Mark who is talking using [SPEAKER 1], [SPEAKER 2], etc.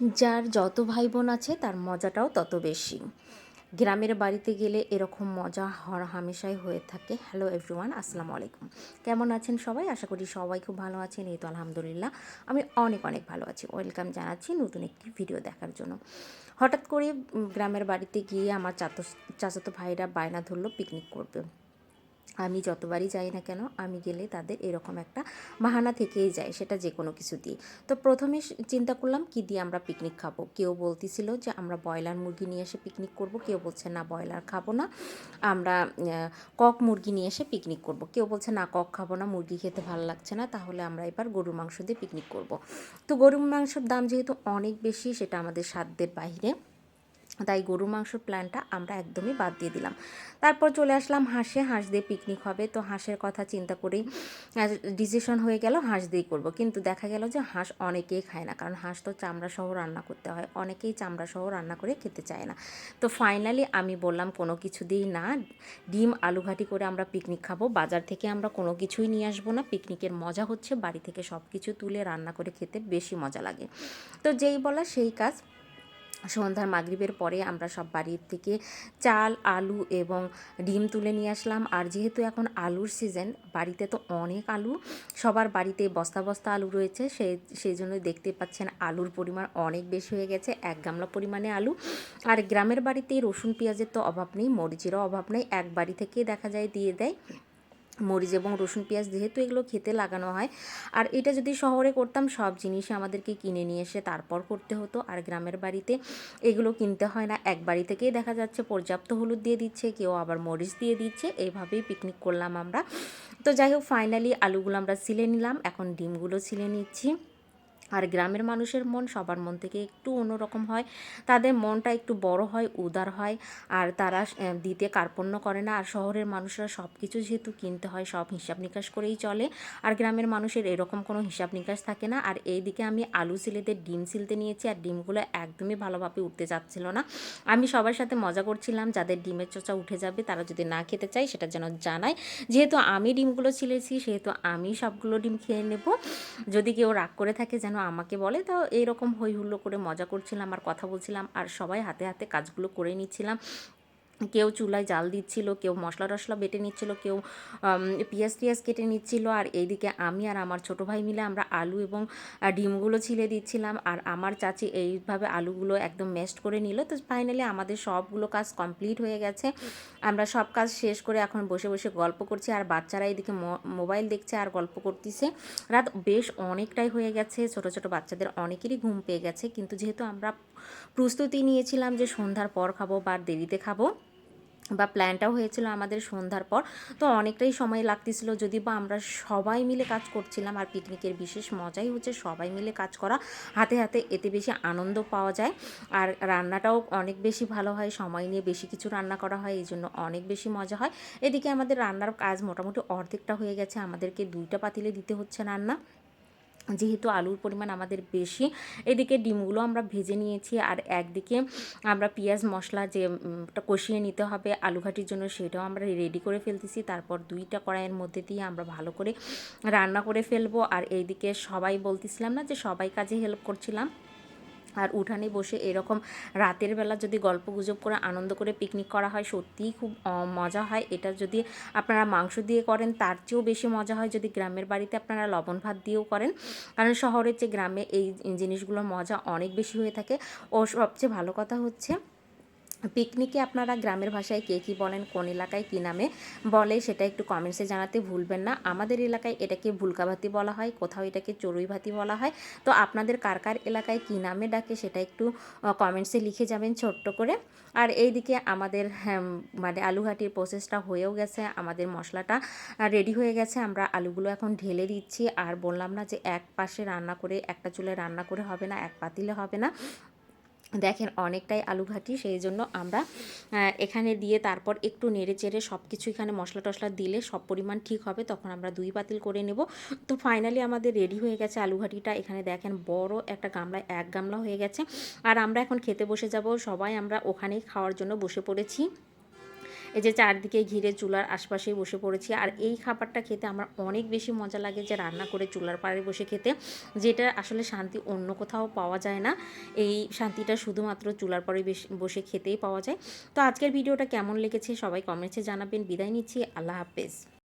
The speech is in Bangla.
[SPEAKER 1] যার যত ভাই বোন আছে, তার মজাটাও তত বেশি। গ্রামের বাড়িতে গেলে এরকম মজা হর হামেশাই হয়ে থাকে। হ্যালো এভরিওয়ান আসসালামু আলাইকুম। কেমন আছেন সবাই? আশা করি সবাই খুব ভালো আছেন। এই তো আলহামদুলিল্লাহ, আমি অনেক অনেক ভালো আছি। ওয়েলকাম জানাচ্ছি নতুন একটি ভিডিও দেখার জন্য। হঠাৎ করে গ্রামের বাড়িতে গিয়ে আমার চাতো চাচাতো ভাইরা বায়না ধরলো পিকনিক করবে। আমি যতবারই যাই না কেন, আমি গেলে তাদের এরকম একটা বাহানা থেকেই যায়, সেটা যে কোনো কিছু দিয়ে তো প্রথমে চিন্তা করলাম, কি দিয়ে আমরা পিকনিক খাব? কেউ বলতেছিল যে, আমরা ব্রয়লার মুরগি নিয়ে এসে পিকনিক করব। কেউ বলছে, না, ব্রয়লার খাব না। আমরা কক মুরগি নিয়ে এসে পিকনিক করব। কেউ বলছে, না, কক খাব না, মুরগি খেতে ভালো লাগছে না, তাহলে আমরা এবার গরুর মাংস দিয়ে পিকনিক করব। তো গরুর মাংসের দাম যেহেতু অনেক বেশি, সেটা আমাদের সাধ্যের বাইরে। তাই গরু মাংসর প্ল্যানটা আমরা একদমই বাদ দিয়ে দিলাম। তারপর চলে আসলাম হাঁসে, হাঁস দিয়ে পিকনিক হবে। তো হাঁসের কথা চিন্তা করেই ডিসিশন হয়ে গেল হাঁস দিয়েই করব। কিন্তু দেখা গেল যে হাঁস অনেকেই খায় না। কারণ হাঁস তো চামড়া সহ রান্না করতে হয়। অনেকেই চামড়া সহ রান্না করে খেতে চায় না। তো ফাইনালি আমি বললাম, কোনো কিছু দিয়েই না। ডিম, আলু ঘাটি করে আমরা পিকনিক খাব। বাজার থেকে আমরা কোনো কিছুই নিয়ে আসব না। পিকনিকের মজা হচ্ছে বাড়ি থেকে সব কিছু তুলে রান্না করে খেতে বেশি মজা লাগে। তো যেই বলা সেই কাজ। সন্ধ্যার মাগরিবের পরে আমরা সব বাড়ির থেকে চাল, আলু এবং ডিম তুলে নিয়ে আসলাম। আর যেহেতু এখন আলুর সিজন বাড়িতে তো অনেক আলু, সবার বাড়িতে বস্তা বস্তা আলু রয়েছে। সেই সেই জন্য দেখতে পাচ্ছেন আলুর পরিমাণ অনেক বেশি হয়ে গেছে, এক গামলা পরিমাণে আলু। আর গ্রামের বাড়িতে রসুন, পেঁয়াজের তো অভাব নেই, মরিচেরও অভাব নেই, এক বাড়ি থেকেই দেখা যায় দিয়ে দেয়। মরিচ এবং রসুন, পেঁয়াজ যেহেতু এগুলো খেতে লাগানো হয়। আর এটা যদি শহরে করতাম, সব জিনিসই আমাদেরকে কিনে নিয়ে এসে তারপর করতে হতো। আর গ্রামের বাড়িতে এগুলো কিনতে হয় না। এক বাড়ি থেকেই দেখা যাচ্ছে পর্যাপ্ত হলুদ দিয়ে দিচ্ছে, কেউ আবার মরিচ দিয়ে দিচ্ছে। এইভাবেই পিকনিক করলাম আমরা। তো যাই হোক ফাইনালি আলুগুলো আমরা ছিলে নিলাম। এখন ডিমগুলো ছিলে নিচ্ছি। আর গ্রামের মানুষের মন সবার মন থেকে একটু অন্যরকম হয়। তাদের মনটা একটু বড় হয়, উদার হয় আর তারা দিতে কার্পণ্য করে না। আর শহরের মানুষরা সব কিছু যেহেতু কিনতে হয়, সব হিসাব নিকাশ করেই চলে। আর গ্রামের মানুষের এরকম কোনো হিসাব নিকাশ থাকে না। আর এইদিকে আমি আলু সিলেতে ডিম সিলতে নিয়েছি আর ডিমগুলো একদমই ভালোভাবে উঠতে যাচ্ছিল না। আমি সবার সাথে মজা করছিলাম, যাদের ডিমের চোচা উঠে যাবে তারা যদি না খেতে চায় সেটা যেন জানায়। যেহেতু আমি ডিমগুলো ছিলেছি, সেহেতু আমি সবগুলো ডিম খেয়ে নেব। যদি কেউ রাগ করে থাকে যেন আমাকে বলে, তো এইরকম হই হুল্লো করে মজা করছিলাম, আর কথা বলছিলাম, আর সবাই হাতে হাতে কাজগুলো করে নিচ্ছিলাম। কেউ চুলায় জাল দিচ্ছিল, কেউ মশলা টশলা বেটে নিচ্ছিল, কেউ পেঁয়াজ টিয়াজ কেটে নিচ্ছিল। আর এইদিকে আমি আর আমার ছোটো ভাই মিলে আমরা আলু এবং ডিমগুলো ছিলে দিচ্ছিলাম। আর আমার চাচি এইভাবে আলুগুলো একদম মেস্ট করে নিল। তো ফাইনালি আমাদের সবগুলো কাজ কমপ্লিট হয়ে গেছে। আমরা সব কাজ শেষ করে এখন বসে বসে গল্প করছি। আর বাচ্চারা এদিকে মোবাইল দেখছে আর গল্প করতেছে। রাত বেশ অনেকটাই হয়ে গেছে। ছোট ছোট বাচ্চাদের অনেকেরই ঘুম পেয়ে গেছে। কিন্তু যেহেতু আমরা প্রস্তুতি নিয়েছিলাম যে সন্ধ্যার পর খাব বা দেরিতে খাব বা প্ল্যানটাও হয়েছিল আমাদের সন্ধ্যার পর। তো অনেকটাই সময় লাগতেছিল যদি বা আমরা সবাই মিলে কাজ করছিলাম আর পিকনিকের বিশেষ মজাই হচ্ছে সবাই মিলে কাজ করা। হাতে হাতে এতে বেশি আনন্দ পাওয়া যায় আর রান্নাটাও অনেক বেশি ভালো হয়, সময় নিয়ে বেশি কিছু রান্না করা হয়, এই জন্য অনেক বেশি মজা হয়। এদিকে আমাদের রান্নার কাজ মোটামুটি অর্ধেকটা হয়ে গেছে, আমাদেরকে দুইটা পাতিলে দিতে হচ্ছে রান্না। যেহেতু আলুর পরিমাণ আমাদের বেশি, এদিকে ডিমগুলো আমরা ভেজে নিয়েছি আর একদিকে আমরা পেঁয়াজ মশলা যে কষিয়ে নিতে হবে আলু ঘাটির জন্য সেটাও আমরা রেডি করে ফেলতেছি। তারপর দুইটা কড়াইয়ের মধ্যে দিয়ে আমরা ভালো করে রান্না করে ফেলব। আর এইদিকে সবাই বলতেছিলাম না যে সবাই কাজে হেল্প করছিলাম? আর উঠানে বসে এরকম রাতের বেলা যদি গল্প গুজব করে আনন্দ করে পিকনিক করা হয়, সত্যিই খুব মজা হয়। এটা যদি আপনারা মাংস দিয়ে করেন, তার চেয়েও বেশি মজা হয় যদি গ্রামের বাড়িতে আপনারা লবণ ভাত দিয়েও করেন। কারণ শহরের যে গ্রামে এই জিনিসগুলোর মজা অনেক বেশি হয়ে থাকে। ও সবচেয়ে ভালো কথা হচ্ছে পিকনিকে আপনারা গ্রামের ভাষায় কে কী বলেন, কোন এলাকায় কী নামে বলে সেটা একটু কমেন্টসে জানাতে ভুলবেন না। আমাদের এলাকায় এটাকে ভুলকাভাতি বলা হয়, কোথাও এটাকে চড়ুই ভাতি বলা হয়। তো আপনাদের কার কার এলাকায় কী নামে ডাকে সেটা একটু কমেন্টসে লিখে যাবেন ছোট্ট করে। আর এইদিকে আমাদের মানে আলুঘাটির প্রসেসটা হয়েও গেছে, আমাদের মশলাটা রেডি হয়ে গেছে। আমরা আলুগুলো এখন ঢেলে দিচ্ছি। আর বললাম না যে এক পাশে রান্না করে, একটা চুলে রান্না করে হবে না, এক পাতিলে হবে না। দেখেন অনেকটাই আলু ঘাটি, সেই জন্য আমরা এখানে দিয়ে তারপর একটু নেড়ে চেড়ে সব কিছু এখানে মশলা টশলা দিলে সব পরিমাণ ঠিক হবে, তখন আমরা দুই বাতিল করে নেব। তো ফাইনালি আমাদের রেডি হয়ে গেছে আলু ঘাটিটা। এখানে দেখেন বড় একটা গামলায় এক গামলা হয়ে গেছে। আর আমরা এখন খেতে বসে যাব। সবাই আমরা ওখানেই খাওয়ার জন্য বসে পড়েছি। এই যে চারদিকে ঘিরে চুলার আশপাশেই বসে পড়েছি। আর এই খাবারটা খেতে আমার অনেক বেশি মজা লাগে যে রান্না করে চুলার পাড়ে বসে খেতে। যেটা আসলে শান্তি অন্য কোথাও পাওয়া যায় না। এই শান্তিটা শুধুমাত্র চুলার পাড়ে বসে খেতেই পাওয়া যায়। তো আজকের ভিডিওটা কেমন লেগেছে সবাই কমেন্টসে জানাবেন। বিদায় নিচ্ছি। আল্লাহ হাফেজ।